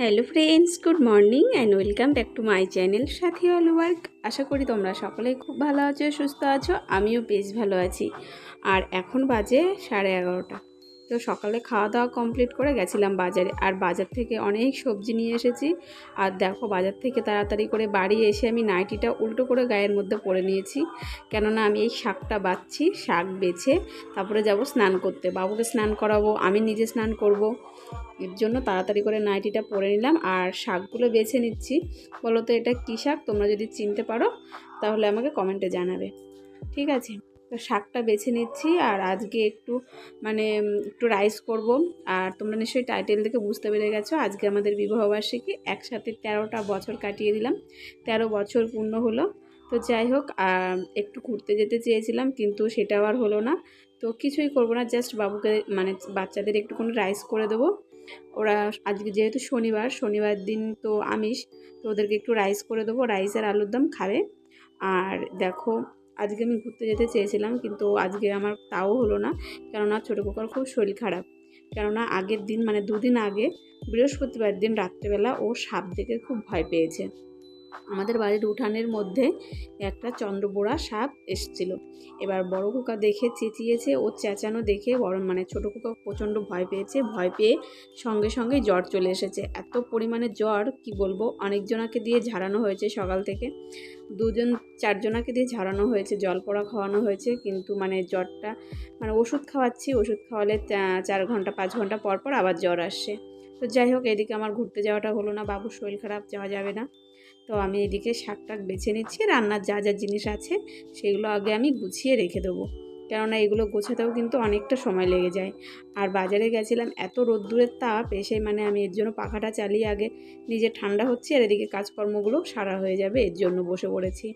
Hello friends, good morning and welcome back to my channel Sathi all work আশা করি তোমরা সকলে খুব ভালো আছো, সুস্থ আছো, আমিও বেশ ভালো আছি। আর এখন বাজে সাড়ে এগারোটা। তো সকালে খাওয়া দাওয়া কমপ্লিট করে গেছিলাম বাজারে। আর বাজার থেকে অনেক সবজি নিয়ে এসেছি। আর দেখো, বাজার থেকে তাড়াতাড়ি করে বাড়ি এসে আমি নাইটিটা উল্টো করে গায়ের মধ্যে পরে নিয়েছি। কেননা আমি এই শাকটা বাচ্ছি, শাক বেছে তারপরে যাব স্নান করতে। বাবুকে স্নান করাবো, আমি নিজে স্নান করব। এর জন্য তাড়াতাড়ি করে নাইটিটা পরে নিলাম। আর শাকগুলো বেছে নিচ্ছি। বলো তো, এটা কী শাক? তোমরা যদি চিনতে পারো, তাহলে আমাকে কমেন্টে জানাবে। ঠিক আছে? তো শাকটা বেছে নিচ্ছি আর আজকে একটু মানে একটু রাইস করব। আর তোমরা নিশ্চয়ই টাইটেল দেখে বুঝতে পেরে গেছো, আজকে আমাদের বিবাহবার্ষিকী। একসাথে তেরোটা বছর কাটিয়ে দিলাম। তেরো বছর পূর্ণ হলো। তো যাই হোক একটু ঘুরতে যেতে চেয়েছিলাম, কিন্তু সেটাও আর হলো না। তো কিছুই করব না জাস্ট বাবুকে মানে বাচ্চাদের একটুখানি রাইস করে দেবো। ওরা আজকে যেহেতু শনিবার শনিবার দিন তো আমিষ, তো ওদেরকে একটু রাইস করে দেবো। রাইস আর আলুর দম খাবে। আর দেখো আজকে আমি ঘুরতে যেতে চেয়েছিলাম, কিন্তু আজকে আমার তাও হলো না। কেননা ছোটো কোকার খুব শরীর খারাপ। কেননা আগের দিন মানে দুদিন আগে বৃহস্পতিবার দিন রাত্রেবেলা ও সাপ দেখে খুব ভয় পেয়েছে। আমাদের বাড়ির উঠানের মধ্যে একটা চন্দ্রবোড়া সাপ এসছিল। এবার বড় খোকা দেখে চেঁচিয়েছে, ও চেঁচানো দেখে বড় মানে ছোটো খোকা প্রচণ্ড ভয় পেয়েছে, ভয় পেয়ে সঙ্গে সঙ্গে জ্বর চলে এসেছে। এত পরিমাণে জ্বর, কি বলব, অনেকজনাকে দিয়ে ঝাড়ানো হয়েছে সকাল থেকে। দুজন, চারজনাকে দিয়ে ঝাড়ানো হয়েছে, জল পড়া খাওয়ানো হয়েছে, কিন্তু মানে জ্বরটা মানে ওষুধ খাওয়াচ্ছি, ওষুধ খাওয়ালে চার ঘণ্টা, পাঁচ ঘণ্টা পর পর আবার জ্বর আসছে। তো যাই হোক, এদিকে আমার ঘুরতে যাওয়াটা হলো না, বাবুর শরীর খারাপ, যাওয়া যাবে না। তো আমি এদিকে শাক টাক বেছে নিচ্ছি, রান্নার যা যা জিনিস আছে সেগুলো আগে আমি গুছিয়ে রেখে দেবো। কেননা এগুলো গোছাতেও কিন্তু অনেকটা সময় লেগে যায়। আর বাজারে গেছিলাম, এত রোদ্দুরের তাপ, এসে মানে আমি এর জন্য পাখাটা চালিয়ে আগে নিজে ঠান্ডা হচ্ছে আর এদিকে কাজকর্মগুলো সারা হয়ে যাবে, এর জন্য বসে পড়েছি।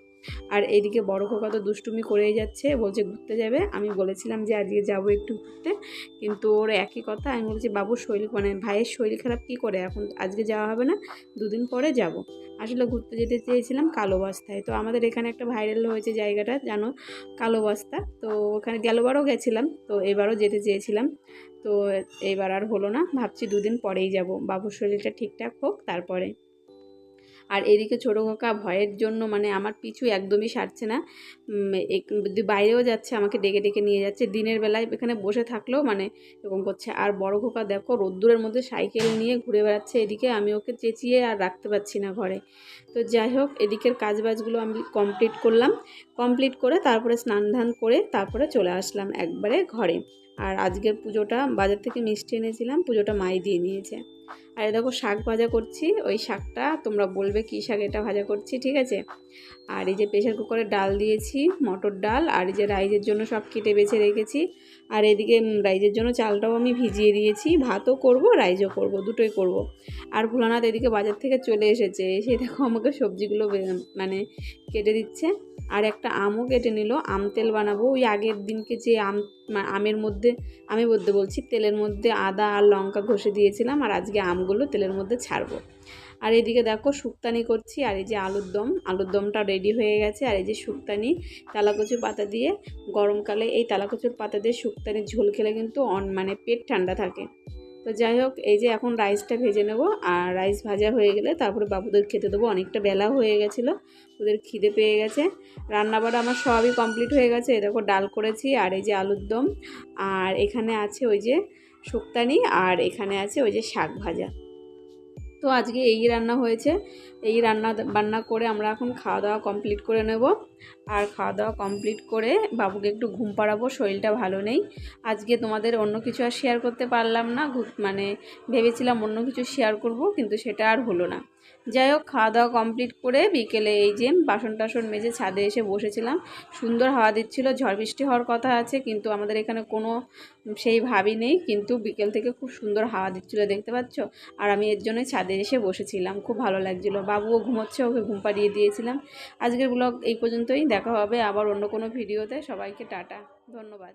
আর এইদিকে বড় খোকা তো দুষ্টুমি করেই যাচ্ছে, বলছে ঘুরতে যাবে। আমি বলেছিলাম যে আজকে যাব একটু ঘুরতে, কিন্তু ওর একই কথা, আমি বলছি বাবুর শরীর মানে ভাইয়ের শরীর খারাপ কী করে? এখন আজকে যাওয়া হবে না, দুদিন পরে যাব। আসলে ঘুরতে যেতে চেয়েছিলাম কালো বস্তায়। তো আমাদের এখানে একটা ভাইরাল হয়েছে জায়গাটা, জানো? কালো বস্তা। তো ওখানে গেলবারও গেছিলাম, তো এবারও যেতে চেয়েছিলাম। তো এবার আর হলো না, ভাবছি দুদিন পরেই যাব। বাবুর শরীরটা ঠিকঠাক হোক, তারপরে। আর এদিকে ছোটো কাকা ভয়ের জন্য মানে আমার পিছু একদমই সারছে না। বাইরেও যাচ্ছে, আমাকে ডেকে ডেকে নিয়ে যাচ্ছে। দিনের বেলায় এখানে বসে থাকলেও মানে এরকম করছে। আর বড় খোকা দেখো, রোদ্দুরের মধ্যে সাইকেল নিয়ে ঘুরে বেড়াচ্ছে এদিকে। আমি ওকে চেঁচিয়ে আর রাখতে পারছি না ঘরে। তো যাই হোক, এদিকের কাজবাজগুলো আমি কমপ্লিট করলাম। কমপ্লিট করে তারপরে স্নান ধান করে তারপরে চলে আসলাম একবারে ঘরে। আর আজকের পুজোটা বাজার থেকে মিষ্টি এনেছিলাম, পুজোটা মাই দিয়ে নিয়েছে। আর দেখো শাক ভাজা করছি, ওই শাকটা তোমরা বলবে কী শাক এটা ভাজা করছি, ঠিক আছে? আর এই যে প্রেশার কুকারে ডাল দিয়েছি, মটর ডাল, আর এই যে রাইজের জন্য সব কেটে বেছে রেখেছি। আর এদিকে রাইজের জন্য চালটাও আমি ভিজিয়ে দিয়েছি, ভাতও করব, রাইজও করব, দুটোই করব। আর ভোলানাথ এদিকে বাজার থেকে চলে এসেছে, এসে দেখো আমাকে সবজিগুলো মানে কেটে দিচ্ছে। আর একটা আমও কেটে নিল। আম তেল বানাবো। ওই আগের দিনকে যে আম আমের মধ্যে, আমি বলতে বলছি তেলের মধ্যে আদা আর লঙ্কা ঘষে দিয়েছিলাম আর আজকে আমগুলো তেলের মধ্যে ছাড়বো। আর এদিকে দেখো শুক্তানি করছি আর এই যে আলুর দম, আলুর দমটা রেডি হয়ে গেছে। আর এই যে শুক্তানি, তালাকচুর পাতা দিয়ে গরমকালে এই তালাকচুর পাতা দিয়ে শুক্তানির ঝোল খেলে কিন্তু অন মানে পেট ঠান্ডা থাকে। তো যাই হোক, এই যে এখন রাইসটা ভেজে নেব। আর রাইস ভাজা হয়ে গেলে তারপরে বাবুদের খেতে দেবো। অনেকটা বেলা হয়ে গেছিল, ওদের খিদে পেয়ে গেছে। রান্নাবাড়া আমার সবই কমপ্লিট হয়ে গেছে। দেখো, ডাল করেছি আর এই যে আলুর দম। আর এখানে আছে ওই যে শুক্তানি, আর এখানে আছে ওই যে শাক ভাজা। তো আজকে এই রান্না হয়েছে। এই রান্না বান্না করে আমরা এখন খাওয়া দাওয়া কমপ্লিট করে নেব। আর খাওয়া দাওয়া কমপ্লিট করে বাবুকে একটু ঘুম পাড়াবো, শরীরটা ভালো নেই। আজকে তোমাদের অন্য কিছু আর শেয়ার করতে পারলাম না। মানে ভেবেছিলাম অন্য কিছু শেয়ার করব, কিন্তু সেটা আর হলো না। যাই হোক খাওয়া দাওয়া কমপ্লিট করে বিকেলে এই যে বাসন টাসন মেজে ছাদে এসে বসেছিলাম। সুন্দর হাওয়া দিচ্ছিল, ঝড় বৃষ্টি হওয়ার কথা আছে, কিন্তু আমাদের এখানে কোনো সেই ভাবই নেই, কিন্তু বিকেল থেকে খুব সুন্দর হাওয়া দিচ্ছিল, দেখতে পাচ্ছ? আর আমি এর জন্যই ছাদে এসে বসেছিলাম, খুব ভালো লাগছিল। বাবুও ঘুমোচ্ছে, ওকে ঘুম পাড়িয়ে দিয়েছিলাম। আজকের ব্লগ এই পর্যন্তই, দেখা হবে আবার অন্য কোনো ভিডিওতে সবাইকে টাটা, ধন্যবাদ।